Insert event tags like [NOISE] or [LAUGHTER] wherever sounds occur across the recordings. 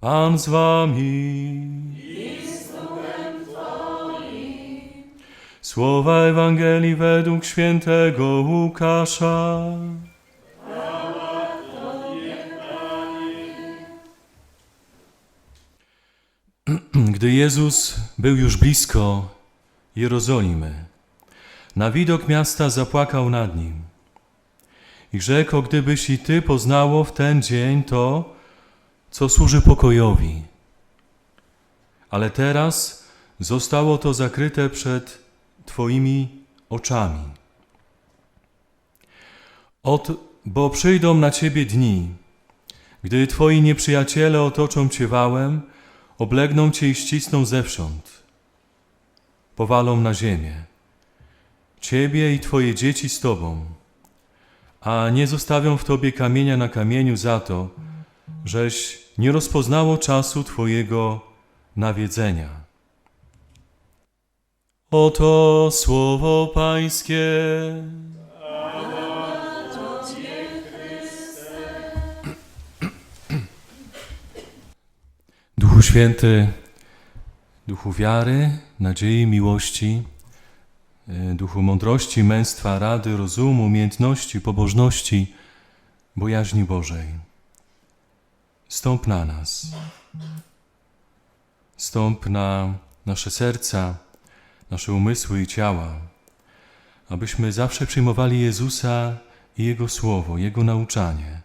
Pan z wami. Słowa Ewangelii według świętego Łukasza. Gdy Jezus był już blisko Jerozolimy, na widok miasta zapłakał nad nim i rzekł, gdybyś i ty poznało w ten dzień to, co służy pokojowi. Ale teraz zostało to zakryte przed Twoimi oczami. Ot, bo przyjdą na Ciebie dni, gdy Twoi nieprzyjaciele otoczą Cię wałem, oblegną Cię i ścisną zewsząd, powalą na ziemię, Ciebie i Twoje dzieci z Tobą, a nie zostawią w Tobie kamienia na kamieniu za to, żeś nie rozpoznało czasu Twojego nawiedzenia. Oto słowo Pańskie. Duchu Święty, Duchu wiary, nadziei, miłości, e, Duchu mądrości, męstwa, rady, rozumu, umiejętności, pobożności, bojaźni Bożej. Stąp na nas. Stąp na nasze serca, nasze umysły i ciała, abyśmy zawsze przyjmowali Jezusa i Jego Słowo, Jego nauczanie,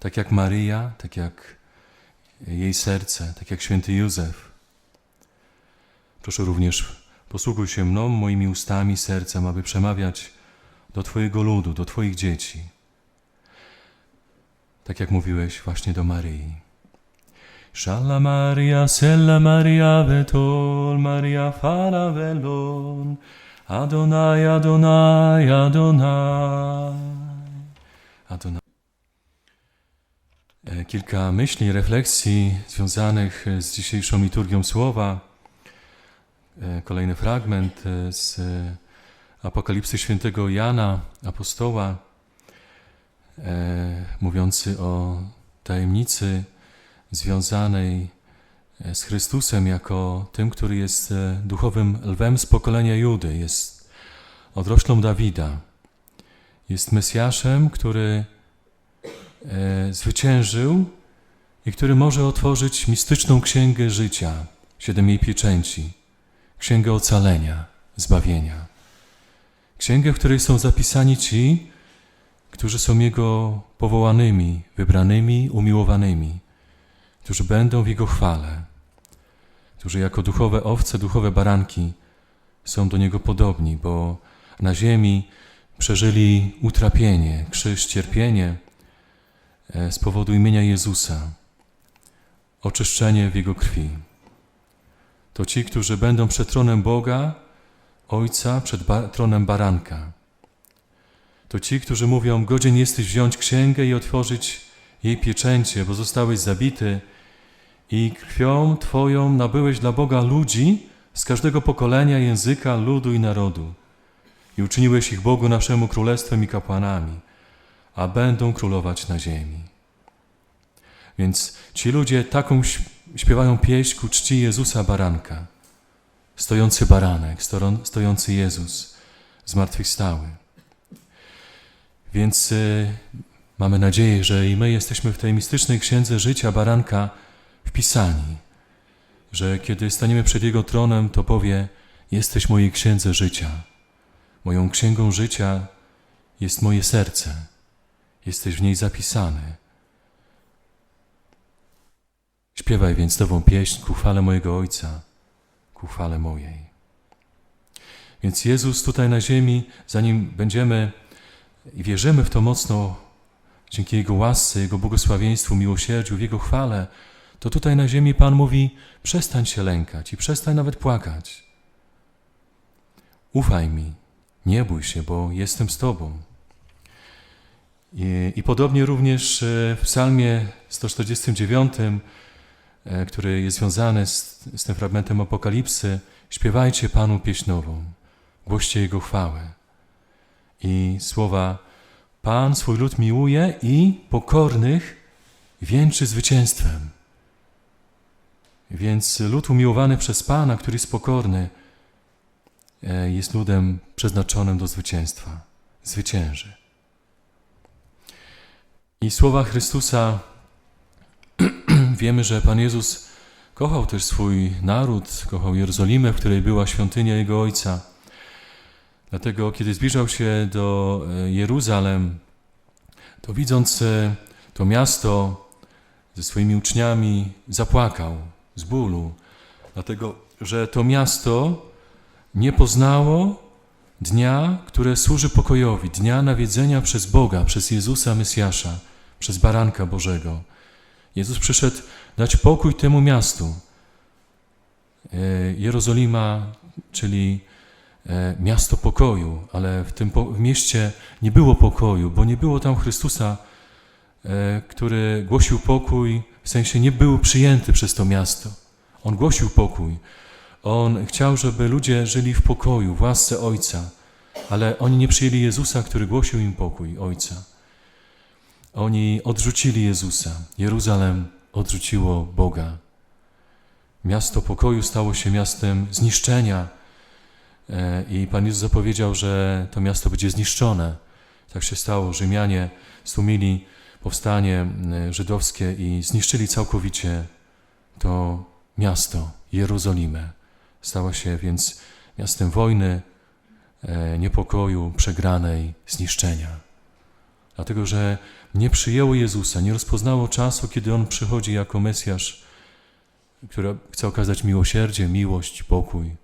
tak jak Maryja, tak jak jej serce, tak jak święty Józef. Proszę również posługuj się mną, moimi ustami, sercem, aby przemawiać do Twojego ludu, do Twoich dzieci. Tak jak mówiłeś właśnie do Maryi. Shalla Maria, Sella Maria, Vetol, Maria Fala Velon, Adonai, Adonai, Adonai, Adonai. E, Kilka myśli, refleksji związanych e, z dzisiejszą liturgią słowa. E, Kolejny fragment z Apokalipsy świętego Jana, apostoła, e, mówiący o tajemnicy związanej e, z Chrystusem jako tym, który jest e, duchowym lwem z pokolenia Judy, jest odroślą Dawida, jest Mesjaszem, który e, zwyciężył i który może otworzyć mistyczną księgę życia, siedem jej pieczęci, księgę ocalenia, zbawienia. Księgę, w której są zapisani ci, którzy są Jego powołanymi, wybranymi, umiłowanymi, którzy będą w Jego chwale, którzy jako duchowe owce, duchowe baranki są do Niego podobni, bo na ziemi przeżyli utrapienie, krzyż, cierpienie e, z powodu imienia Jezusa, oczyszczenie w Jego krwi. To ci, którzy będą przed tronem Boga, Ojca, przed tronem baranka. To ci, którzy mówią, godzien jesteś wziąć księgę i otworzyć jej pieczęcie, bo zostałeś zabity i krwią Twoją nabyłeś dla Boga ludzi z każdego pokolenia, języka, ludu i narodu. I uczyniłeś ich Bogu naszemu królestwem i kapłanami, a będą królować na ziemi. Więc ci ludzie taką śp- śpiewają pieśń ku czci Jezusa Baranka. Stojący baranek, stojący Jezus, zmartwychwstały. Więc y, mamy nadzieję, że i my jesteśmy w tej mistycznej księdze życia baranka wpisani, że kiedy staniemy przed Jego tronem, to powie: Jesteś mojej księdze życia. Moją księgą życia jest moje serce. Jesteś w niej zapisany. Śpiewaj więc nową pieśń ku chwale mojego Ojca, ku chwale mojej. Więc Jezus tutaj na ziemi, zanim będziemy i wierzymy w to mocno, dzięki Jego łasce, Jego błogosławieństwu, miłosierdziu, w Jego chwale, to tutaj na ziemi Pan mówi: przestań się lękać i przestań nawet płakać. Ufaj mi, nie bój się, bo jestem z Tobą. I, i podobnie również e, w Psalmie 149, e, który jest związany z, z tym fragmentem Apokalipsy, śpiewajcie Panu pieśń nową, głoście Jego chwałę. I słowa Pan swój lud miłuje i pokornych wieńczy zwycięstwem. Więc lud umiłowany przez Pana, który jest pokorny, e, jest ludem przeznaczonym do zwycięstwa. Zwycięży. I słowa Chrystusa [CLEARS THROAT] wiemy, że Pan Jezus kochał też swój naród, kochał Jerozolimę, w której była świątynia Jego Ojca. Dlatego, kiedy zbliżał się do e, Jeruzalem, to widząc e, to miasto ze swoimi uczniami, zapłakał z bólu, dlatego że to miasto nie poznało dnia, które służy pokojowi, dnia nawiedzenia przez Boga, przez Jezusa Mesjasza, przez Baranka Bożego. Jezus przyszedł dać pokój temu miastu. E, Jerozolima, czyli miasto pokoju, ale w tym w mieście nie było pokoju, bo nie było tam Chrystusa, e, który głosił pokój, w sensie nie był przyjęty przez to miasto. On głosił pokój. On chciał, żeby ludzie żyli w pokoju, w łasce Ojca, ale oni nie przyjęli Jezusa, który głosił im pokój Ojca. Oni odrzucili Jezusa. Jeruzalem odrzuciło Boga. Miasto pokoju stało się miastem zniszczenia. E, I Pan Jezus zapowiedział, że to miasto będzie zniszczone. Tak się stało. Rzymianie stłumili powstanie żydowskie i zniszczyli całkowicie to miasto, Jerozolimę. Stała się więc miastem wojny, e, niepokoju, przegranej, zniszczenia. Dlatego, że nie przyjęło Jezusa, nie rozpoznało czasu, kiedy On przychodzi jako Mesjasz, który chce okazać miłosierdzie, miłość, pokój,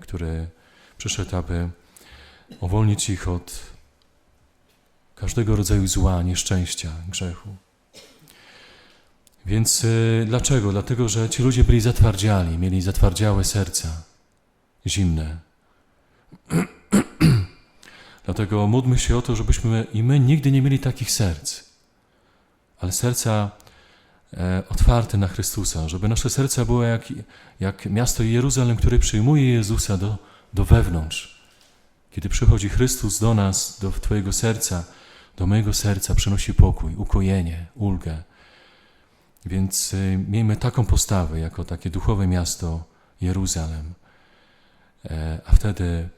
który przyszedł, aby uwolnić ich od każdego rodzaju zła, nieszczęścia, grzechu. Więc e, dlaczego? Dlatego, że ci ludzie byli zatwardziali, mieli zatwardziałe serca, zimne. [CLEARS THROAT] Dlatego módlmy się o to, żebyśmy i my nigdy nie mieli takich serc, ale serca otwarte na Chrystusa, żeby nasze serca były jak, jak miasto Jeruzalem, które przyjmuje Jezusa do, do wewnątrz. Kiedy przychodzi Chrystus do nas, do Twojego serca, do mojego serca, przynosi pokój, ukojenie, ulgę. Więc y, miejmy taką postawę, jako takie duchowe miasto Jeruzalem, e, a wtedy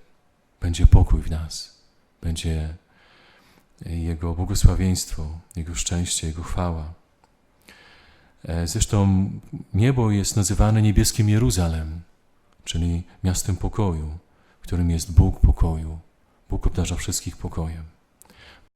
będzie pokój w nas, będzie Jego błogosławieństwo, Jego szczęście, Jego chwała. E, Zresztą niebo jest nazywane niebieskim Jeruzalem, czyli miastem pokoju, którym jest Bóg pokoju. Bóg obdarza wszystkich pokojem.